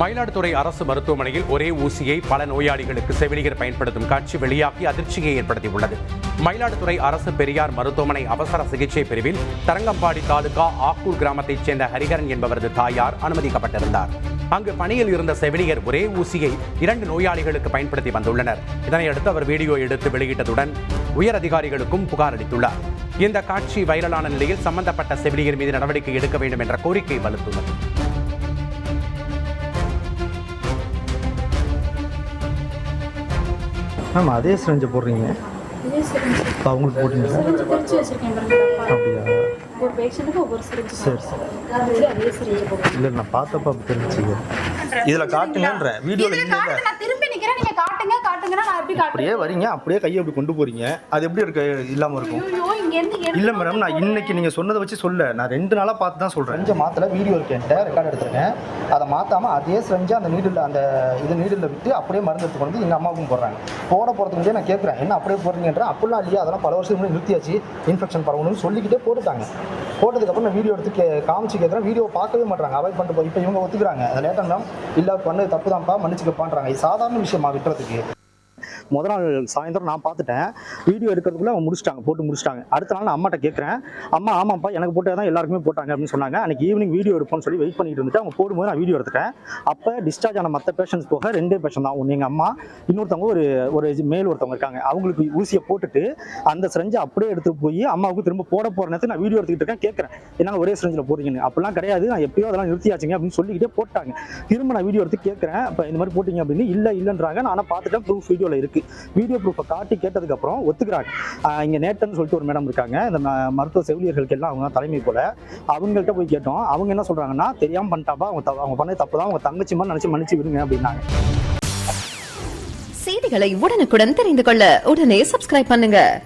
மயிலாடுதுறை அரசு மருத்துவமனையில் ஒரே ஊசியை பல நோயாளிகளுக்கு செவிலியர் பயன்படுத்தும் காட்சி வெளியாகி அதிர்ச்சியை ஏற்படுத்தியுள்ளது. மயிலாடுதுறை அரசு பெரியார் மருத்துவமனை அவசர சிகிச்சை பிரிவில் தரங்கம்பாடி தாலுகா ஆக்கூர் கிராமத்தைச் சேர்ந்த ஹரிகரன் என்பவரது தாயார் அனுமதிக்கப்பட்டிருந்தார். அங்கு பணியில் இருந்த செவிலியர் ஒரே ஊசியை இரண்டு நோயாளிகளுக்கு பயன்படுத்தி வந்துள்ளனர். இதனையடுத்து அவர் வீடியோ எடுத்து வெளியிட்டதுடன் உயர் அதிகாரிகளுக்கும் புகார் அளித்துள்ளார். இந்த காட்சி வைரலான நிலையில் சம்பந்தப்பட்ட செவிலியர் மீது நடவடிக்கை எடுக்க வேண்டும் என்ற கோரிக்கை வலுத்துள்ளது. மேம் அதே சிரஞ்சை போடுறீங்க. அவங்களுக்கு போட்டீங்க அப்படியா? சரி சரி. இல்லை நான் பார்த்தப்ப தெரிஞ்சுங்க இதில் காட்டுங்கன்ற வீடியோவில் இதுல இல்லை காட்டுங்க நான் திரும்பி நிக்கிறேன். நீங்க காட்டுங்க காட்டுங்கன்னா நான் எப்படி அப்படியே காட்டுறேன் வரீங்க அப்படியே கையை அப்படி கொண்டு போறீங்க. அது எப்படி இருக்க இல்லாமல் இருக்கும்? இல்லை மேடம் நான் இன்னைக்கு நீங்கள் சொன்னதை வச்சு சொல்ல. நான் ரெண்டு நாளாக பார்த்து தான் சொல்கிறேன் செஞ்ச மாத்தில் வீடியோ இருக்கு. என்கிட்ட ரெக்கார்ட் எடுத்திருக்கேன். அதை மாற்றாமல் அதே செஞ்சு அந்த நீடில் அந்த இது நீடில் விட்டு அப்படியே மருந்து எடுத்து கொண்டு வந்து எங்கள் அம்மாவுக்கும் போடுறாங்க. போட போகிறதுக்கு முன்னாடியே நான் கேட்குறேன் என்ன அப்படியே போடுறீங்கன்ற அப்படிலாம் இல்லையா அதெல்லாம் பல வருஷத்துக்கு முன்னாடி நிறுத்தியாச்சு. இன்ஃபெக்ஷன் பரவணும்னு சொல்லிக்கிட்டே போட்டுட்டாங்க. போட்டதுக்கப்புறம் நான் வீடியோ எடுத்து கே காமிச்சு கேட்குறேன் வீடியோ பார்க்கவே மாட்டாங்க அவாய்ட் பண்ணிட்டு போய் இப்போ இவங்க ஒத்துக்கிறாங்க. அதை லேட்டாக இல்லை பண்ணது தப்பு தான்ப்பா மன்னிச்சுக்கப்பான்றாங்க. இது சாதாரண விஷயமா விட்டுறதுக்கு. முதல் நாள் சாயந்தரம் நான் பார்த்துட்டேன். வீடியோ எடுக்கிறதுக்குள்ள அவங்க முடிச்சிட்டாங்க போட்டு முடிச்சிட்டாங்க. அடுத்த நாள் நான் அம்மாட்ட கேட்குறேன் அம்மா ஆமாப்பா எனக்கு போட்டு தான் எல்லாருக்குமே போட்டாங்க அப்படின்னு சொன்னாங்க. அன்றைக்கி ஈவினிங் வீடியோ எடுப்போம்னு சொல்லி வெயிட் பண்ணிட்டு இருந்துட்டு அவங்க போடும்போது நான் வீடியோ எடுத்துட்டேன். அப்போ டிஸ்சார்ஜ் ஆன மற்ற பேஷண்ட்ஸ் போக ரெண்டே பேஷண்ட் தான். ஒன்று எங்கள் அம்மா இன்னொருத்தவங்க ஒரு ஒரு மேல் ஒருத்தவங்க இருக்காங்க. அவங்களுக்கு ஊசியை போட்டுட்டு அந்த சிரஞ்சை அப்படியே எடுத்து போய் அம்மாவுக்கு திரும்ப போட போகிற நேரத்துக்கு நான் வீடியோ எடுத்துக்கிட்டு இருக்கேன் கேட்குறேன். என்ன ஒரே சிரஞ்சில் போடுறீங்கன்னு? அப்படிலாம் கிடையாது. நான் எப்பயோ அதெல்லாம் நிறுத்தியாச்சுங்க அப்படின்னு சொல்லிக்கிட்டே போட்டாங்க. திரும்ப நான் வீடியோ எடுத்து கேட்குறேன். இப்போ இந்த மாதிரி போட்டிங்க அப்படின்னு இல்லை இல்லைன்றாங்க. நான் ஆனால் பார்த்துட்டேன் ப்ரூஃப் வீடியோவில் இருக்குது வீடியோ ப்ரூஃபை காட்டி கேட்டதுக்கப்புறம் ஒத்துக்கிறாங்க. ஆஹ் இங்க நேத்தன் சொல்லிட்டு ஒரு மேடம் இருக்காங்க. இந்த மருத்துவ செவிலியர்களுக்கு எல்லாம் அவங்க தலைமை போல. அவங்கள்ட்ட போய் கேட்டோம். அவங்க என்ன சொல்றாங்கன்னா தெரியாம பண்ணிட்டாப்பா அவங்க அவங்க பண்ண தப்பு தான் அவங்க தங்கச்சி மாதிரி நினைச்சு மன்னிச்சு விடுங்க அப்படின்னாங்க. செய்திகளை உடனுக்குடன் தெரிந்து கொள்ள உடனே சப்ஸ்கிரைப் பண்ணுங்க.